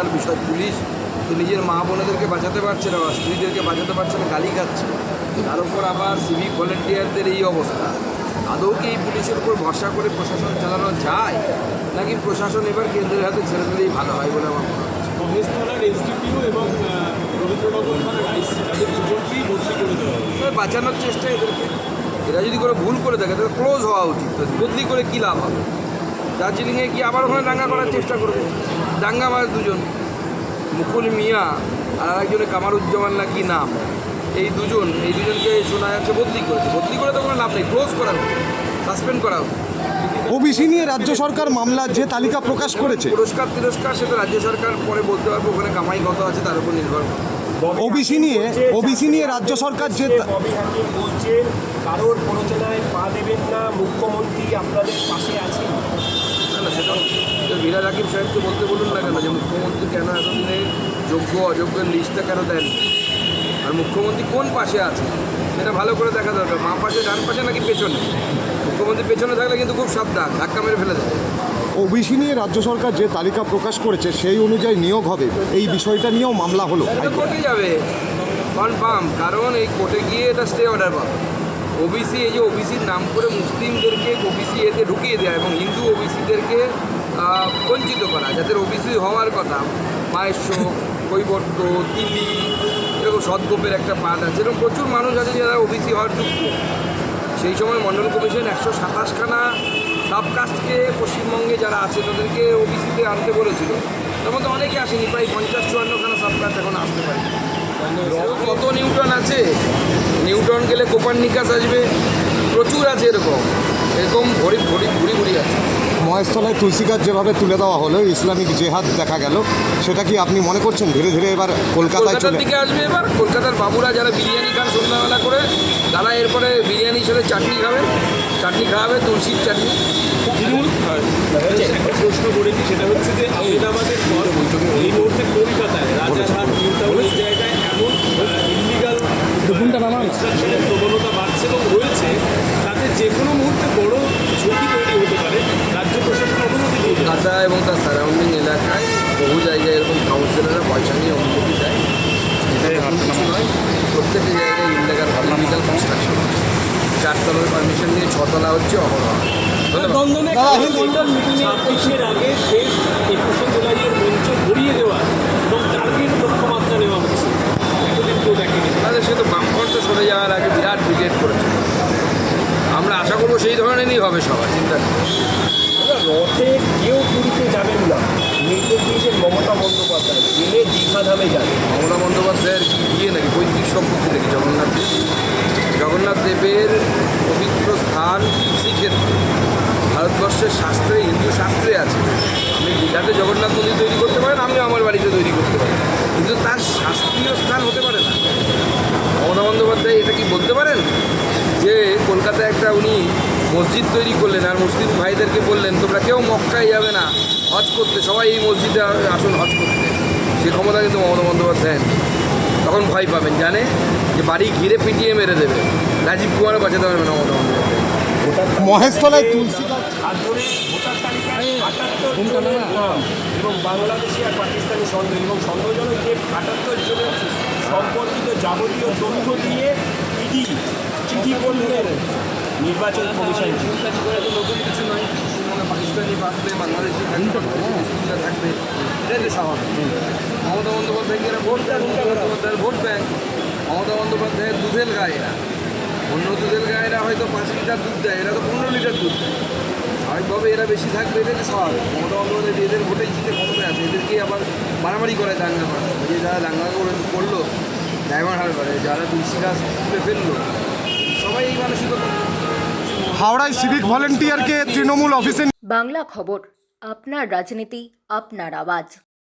বিশাল বিষয়। পুলিশ তো নিজের মা বোনেদেরকে বাঁচাতে পারছে না বা স্ত্রীদেরকে বাঁচাতে পারছে না গালি খাচ্ছে। তার উপর আবার সিভিক ভলেন্টিয়ারদের এই অবস্থা। আদৌ কি এই পুলিশের উপর ভরসা করে প্রশাসন চালানো যায়? নাকি প্রশাসন এবার কেন্দ্রের হাতে ছেড়ে দিলেই ভালো হয় বলে আমার মনে হচ্ছে। মহেশ এসডিপিও এবং রবীন্দ্রনগর থানার আইসি তাদের দুজনকেই বদলি করে দেওয়া বাঁচানোর চেষ্টা এদেরকে। এরা যদি কোনো ভুল করে থাকে তাহলে ক্লোজ হওয়া উচিত। বদলি করে কী লাভ হবে? দার্জিলিংয়ে গিয়ে আবার ওখানে দাঙ্গা করার চেষ্টা করবে? দাঙ্গা মার দুজন মুকুল মিয়া আর আরেকজনের কামারুজ্জামান না কি নাম? এই দুজন এই দুজনকে শোনা যাচ্ছে বদলি করেছে। বদলি করে তো কোনো লাভ নেই ক্লোজ করা সাসপেন্ড করা ওবিসি নিয়ে রাজ্য সরকার মামলার যে তালিকা প্রকাশ করেছে। পুরস্কার তিরস্কার সেটা রাজ্য সরকার পরে বলতে পারবে ওখানে কামাই কত আছে তার উপর নির্ভর করে। ওবিসি নিয়ে ওবিসি নিয়ে রাজ্য সরকার যে বলছেন কারোর প্ররোচনায় পা দেবেন না মুখ্যমন্ত্রী আপনাদের পাশে আছেন। সেটা তো বিরাজ হাকিম সাহেবকে বলতে বলুন না কেন যে মুখ্যমন্ত্রী কেন এতদিনে যোগ্য অযোগ্যের লিস্টটা কেন দেন আর মুখ্যমন্ত্রী কোন পাশে আছে? সেটা ভালো করে দেখা দরকার। মা পাশে ডান পাশে নাকি পেছনে? মুখ্যমন্ত্রী পেছনে থাকলে কিন্তু খুব সাবধান ধাক্কা মেরে ফেলে দেবে। ওবিসি নিয়ে রাজ্য সরকার যে তালিকা প্রকাশ করেছে সেই অনুযায়ী নিয়োগ হবে। এই বিষয়টা নিয়েও মামলা হলো কোর্টে যাবে। কনফার্ম কারণ এই কোর্টে গিয়ে এটা স্টে অর্ডার পাবে। ওবিসি এই যে ওবিসির নাম করে মুসলিমদেরকে এতে ঢুকিয়ে দেয় এবং হিন্দু ওবিসিদেরকে বঞ্চিত করা, যাদের ওবিসি হওয়ার কথা মায়েশ্ব কৈবর্ত তিলি এরকম সদ্গোপের একটা পাঠ আছে। এরকম প্রচুর মানুষ আছে যারা ওবিসি হওয়ার যোগ্য সেই সময় মন্ডল কমিশন একশো সাতাশখানা সাবকাস্টকে পশ্চিমবঙ্গে যারা আছে, তাদেরকে ওবিসিতে আনতে বলেছিল। তার মধ্যে অনেকে আসেনি, প্রায় পঞ্চাশ চুয়ান্নখানা সাবকাস্ট এখন আসতে পারে। কত নিউটন আছে? নিউটন গেলে কোপার্নিকাস আসবে। প্রচুর আছে এরকম। এরকম ভরি ভরি ভুড়ি ভুড়ি আছে। মহেশতলায় তুলসী গাছ যেভাবে তুলে দেওয়া হলো ইসলামিক জেহাদ দেখা গেল সেটা কি আপনি মনে করছেন? ধীরে ধীরে এবার কলকাতায় কলকাতার চলে দিকে আসবে এবার। কলকাতার বাবুরা যারা বিরিয়ানি খান সন্ধ্যাবেলা করে তারা এরপরে বিরিয়ানির সাথে চাটনি খাবে। চাটনি খাওয়াবে তুলসীর চাটনি। তৃণমূল? একটা প্রশ্ন করেছি সেটা হচ্ছে যে আহমেদাবাদের পর এই মুহূর্তে কলকাতায় রাজারহাট নিউ টাউনের জায়গায় এমন ইলিগাল কনস্ট্রাকশনের প্রবণতা বাড়ছে এবং রয়েছে তাতে যে কোনো মুহূর্তে বড় ঝুঁকি তৈরি হতে পারে রাজ্য প্রশাসন অনুমতি দিয়ে দেবে। কলকাতা এবং তার সারাউন্ডিং এলাকায় বহু জায়গায় এরকম কাউন্সিলররা পয়সা নিয়ে অনুমতি দেয় এটা কিছু নয় প্রত্যেকটা জায়গায় ইন্ডিগাল ইন্ডিগাল কনস্ট্রাকশন চারতলার ছতলা হচ্ছে অহরহ ধন্যবাদ। ছাব্বিশের আগে শেষ একুশে জুলাইয়ের মঞ্চ ঘুরিয়ে দেওয়া এবং টার্গেট লক্ষ্যমাত্রা নেওয়া হচ্ছে এতদিন কেউ দেখেনি তাহলে সে তো বামফ্রন্ট সরে যাওয়ার আগে বিরাট ব্রিগেড করেছে। আমরা আশা করব সেই ধরনেরই হবে সবার চিন্তা। রথে কেউ পুরীতে যাবেন না। নির্দেশ দিয়েছেন মমতা বন্দ্যোপাধ্যায়। জেলে দীঘাধামে যাবে মমতা বন্দ্যোপাধ্যায়ের কি নাকি? পঁয়ত্রিশ সম্পত্তি নাকি জগন্নাথ দেব? জগন্নাথ দেবের ভারতবর্ষের শাস্ত্রে, হিন্দু শাস্ত্রে আছে। আপনি দীঘাতে জগন্নাথ মন্দির তৈরি করতে পারেন, আমিও আমার বাড়িতে তৈরি করতে পারি। কিন্তু তার শাস্ত্রীয় স্থান হতে পারে না। মমতা বন্দ্যোপাধ্যায় এটা কি বলতে পারেন? যে কলকাতায় একটা উনি মসজিদ তৈরি করলেন আর মুসলিম ভাইদেরকে বললেন, তোমরা কেউ মক্কায় যাবে না, হজ করতে। সবাই এই মসজিদে আসুন, হজ করতে। সে ক্ষমতা কিন্তু মমতা বন্দ্যোপাধ্যায় তখন ভয় পাবেন, জানে? যে বাড়ি ঘিরে পিটিয়ে মেরে দেবে। রাজীব কুমারও বাঁচাতে পারবে না মমতা বন্দ্যোপাধ্যায়। মহেশতলায় তুলসী ধরে ভোটার তালিকায় আটাত্তর জনের নাম এবং বাংলাদেশি আর পাকিস্তানি সন্দেহ এবং সন্দেহজনক যে আটাত্তর জনের সম্পর্কিত যাবতীয় তথ্য দিয়ে ইডি চিঠি করলেন নির্বাচন কমিশন। চিন্তাটি করে? তো নতুন কিছু নয় পাকিস্তানি থাকবে বাংলাদেশি থাকবে থাকবে এটাই তো স্বাভাবিক মমতা বন্দ্যোপাধ্যায়কে এরা ভোট দেয় মমতা বন্দ্যোপাধ্যায়ের ভোট ব্যাংক মমতা বন্দ্যোপাধ্যায়ের দুধের গায়েরা। অন্য দুধের গায়েরা হয়তো পাঁচ লিটার দুধ দেয় এরা তো পনেরো লিটার দুধ দেয়। স্বাভাবিকভাবে এরা বেশি থাকবে এদের তো স্বাভাবিক মমতা বন্দ্যোপাধ্যায় এদের ভোটে জিতে ক্ষমতায় আছে এদেরকে আবার মারামারি করে দাঙ্গা করা। যে যারা দাঙ্গা করে করল ডায়মন্ড হারবারে যারা তুলসী গাছ তুলে ফেলল সবাই এই মানসিকতা হাওড়ায় সিভিক ভলেন্টিয়ারকে তৃণমূল অফিসে বাংলা খবর আপনার রাজনীতি আপনার আওয়াজ।